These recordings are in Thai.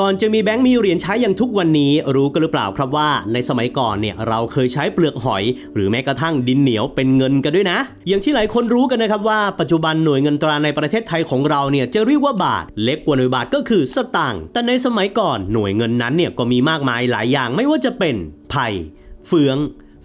ก่อนจะมีแบงค์มีเหรียญใช้อย่างทุกวันนี้รู้กันหรือเปล่าครับว่าในสมัยก่อนเนี่ยเราเคยใช้เปลือกหอย หรือแม้กระทั่งดินเหนียวเป็นเงินกันด้วยนะ อย่างที่หลายคนรู้กันนะครับว่าปัจจุบันหน่วยเงินตราในประเทศไทยของเราเนี่ยจะเรียกว่าบาท เล็กกว่าหน่วยบาทก็คือสตางค์แต่ในสมัยก่อนหน่วยเงินนั้นเนี่ยก็มีมากมายหลายอย่างไม่ว่าจะเป็นไผ่เฟือง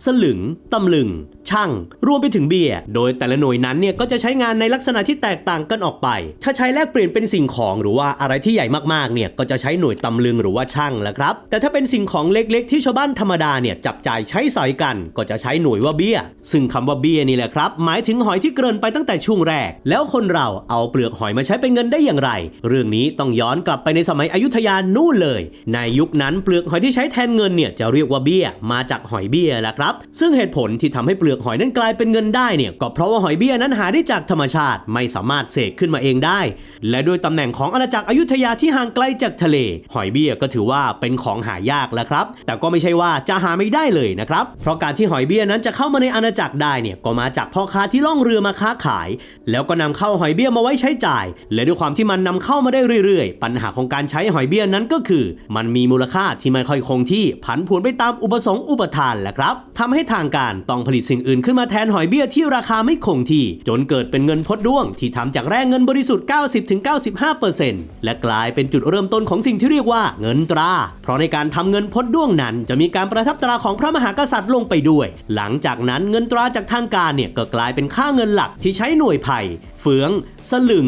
สลึงตำลึงช่าง รวมไปถึงเบียร์โดยแต่ละหน่วยนั้นเนี่ยก็จะใช้งานในลักษณะที่แตกต่างกันออกไป ถ้าใช้แลกเปลี่ยนเป็นสิ่งของหรือว่าอะไรที่ใหญ่มากๆเนี่ยก็จะใช้หน่วยตำลึงหรือว่าช่างแหละครับ แต่ถ้าเป็นสิ่งของเล็กๆ ที่ชาวบ้านธรรมดาเนี่ยจับจ่ายใช้สอยกัน ก็จะใช้หน่วยว่าเบี้ยซึ่งคำว่าเบี้ยนี่แหละครับ หมายถึงหอยที่เกริ่นไปตั้งแต่ช่วงแรก แล้วคนเราเอาเปลือกหอยมาใช้เป็นเงินได้อย่างไร เรื่องนี้ต้องย้อนกลับไปในสมัยอยุธยานู่นเลย ในยุคนั้นเปลือกหอยที่ใช้แทนเงินเนี่ยจะเรียกว่าเบี้ยมาจากหอยเบี้ยแหละครับ ซึ่งเหตุผลที่ทำให้เปลือกหอยนั้นกลายเป็นเงินได้เนี่ยก็เพราะว่าหอยเบี้ยนั้นหาได้จากธรรมชาติไม่สามารถเสกขึ้นมาเองได้ และด้วยตำแหน่งของอาณาจักรอยุธยาที่ห่างไกลจากทะเล หอยเบี้ยก็ถือว่าเป็นของหายากแล้วครับ แต่ก็ไม่ใช่ว่าจะหาไม่ได้เลยนะครับเพราะการที่หอยเบี้ยนั้นจะเข้ามาในอาณาจักรได้เนี่ยก็มาจากพ่อค้าที่ล่องเรือมาค้าขาย แล้วก็นำเข้าหอยเบี้ยมาไว้ใช้จ่าย และด้วยความที่มันนำเข้ามาได้เรื่อยๆ ปัญหาของการใช้หอยเบี้ยนั้นก็คือ มันมีมูลค่าที่ไม่ค่อยคงที่ผันผวนไปตามอุปสงค์อุปทานแหละครับทำให้ทางการต้องผลิตสิ่งอื่นขึ้นมาแทนหอยเบี้ยที่ราคาไม่คงที่ จนเกิดเป็นเงินพดด้วง ที่ทำจากแร่เงินบริสุทธิ์ 90-95%และกลายเป็นจุดเริ่มต้นของสิ่งที่เรียกว่าเงินตรา เพราะในการทำเงินพดด้วงนั้นจะมีการประทับตราของพระมหากษัตริย์ลงไปด้วย หลังจากนั้นเงินตราจากทางการเนี่ยก็กลายเป็นค่าเงินหลักที่ใช้หน่วยไผ่เฟือง สลึง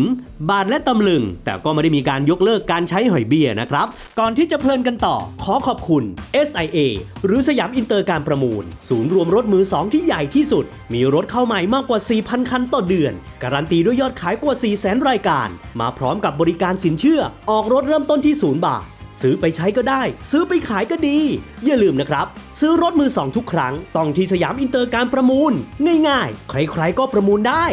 บาทและตำลึง แต่ก็ไม่ได้มีการยกเลิกการใช้หอยเบี้ยนะครับ ก่อนที่จะเพลินกันต่อ ขอขอบคุณ SIA หรือสยามอินเตอร์การประมูล ศูนย์รวมรถมือสองที่ใหญ่ที่สุด มีรถเข้าใหม่มากกว่า 4,000 คันต่อเดือน การันตีด้วยยอดขายกว่า 400,000 รายการ มาพร้อมกับบริการสินเชื่อ ออกรถเริ่มต้นที่0บาท ซื้อไปใช้ก็ได้ ซื้อไปขายก็ดี อย่าลืมนะครับ ซื้อรถมือสองทุกครั้ง ต้องที่สยามอินเตอร์การประมูล ง่ายๆ ใครๆก็ประมูลได้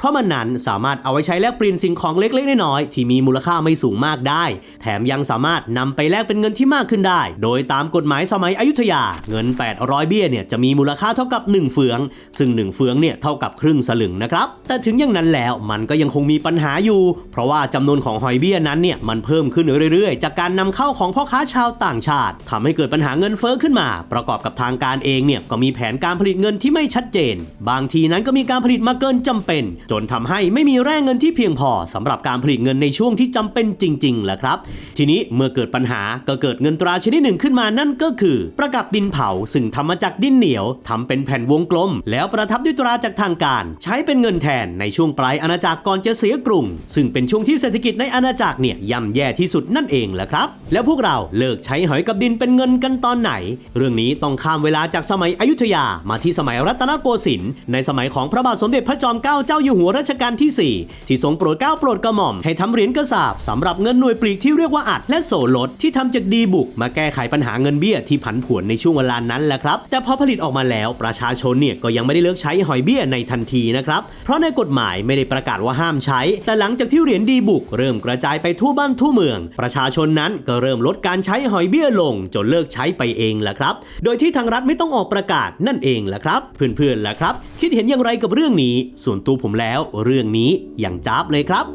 เพราะมันนั้นสามารถเอาไว้ใช้แลกเปลี่ยนสิ่งของเล็กๆน้อยๆที่มีมูลค่าไม่สูงมากได้ แถมยังสามารถนำไปแลกเป็นเงินที่มากขึ้นได้ โดยตามกฎหมายสมัยอยุธยา เงิน 800 เบี้ยเนี่ยจะมีมูลค่าเท่ากับ 1 เฟือง ซึ่ง 1 เฟืองเนี่ยเท่ากับครึ่งสลึงนะครับ แต่ถึงอย่างนั้นแล้วมันก็ยังคงมีปัญหาอยู่ เพราะว่าจำนวนของหอยเบี้ยนั้นเนี่ยมันเพิ่มขึ้นเรื่อยๆ จากการนำเข้าของพ่อค้าชาวต่างชาติทำให้เกิดปัญหาเงินเฟ้อขึ้นมา ประกอบกับทางการเองเนี่ยก็มีแผนการผลิตเงินที่ไม่ชัดเจน บางทีนั้นก็มีการผลิตมาเกินจำเป็นจนทำให้ไม่มีแร่เงินที่เพียงพอสำหรับการผลิตเงินในช่วงที่จำเป็นจริงๆแหละครับ ทีนี้เมื่อเกิดปัญหาก็เกิดเงินตราชนิดหนึ่งขึ้นมานั่นก็คือ ประกับดินเผาซึ่งทำมาจากดินเหนียวทำเป็นแผ่นวงกลม แล้วประทับด้วยตราจากทางการ ใช้เป็นเงินแทนในช่วงปลายอาณาจักรก่อนจะเสียกรุง ซึ่งเป็นช่วงที่เศรษฐกิจในอาณาจักรเนี่ยย่ำแย่ที่สุดนั่นเองแหละครับ แล้วพวกเราเลิกใช้หอยกับดินเป็นเงินกันตอนไหน เรื่องนี้ต้องข้ามเวลาจากสมัยอยุธยามาที่สมัยรัตนโกสินทร์ในสมัยของพระบาทสมเด็จพระจอมเกล้าเจ้าอยู่หัวรัชกาลที่ 4 ที่ทรงโปรดเกล้าโปรดกระหม่อม ให้ทำเหรียญกระสาบสำหรับเงินหน่วยปลีกที่เรียกว่าอัดและโสลดที่ทำจากดีบุก มาแก้ไขปัญหาเงินเบี้ยที่ผันผวนในช่วงเวลานั้นแหละครับ แต่พอผลิตออกมาแล้วประชาชนเนี่ยก็ยังไม่ได้เลิกใช้หอยเบี้ยในทันทีนะครับ เพราะในกฎหมายไม่ได้ประกาศว่าห้ามใช้ แต่หลังจากที่เหรียญดีบุก เริ่มกระจายไปทั่วบ้านทั่วเมือง ประชาชนนั้นก็เริ่มลดการใช้หอยเบี้ยลง จนเลิกใช้ไปเองแหละครับ โดยที่ทางรัฐไม่ต้องออกประกาศนั่นเองแหละครับ เพื่อนๆแหละครับ คิดเห็นอย่างไรกับเรื่องนี้ ส่วนตัวผมแล้วเรื่องนี้อย่างจ้าบเลยครับ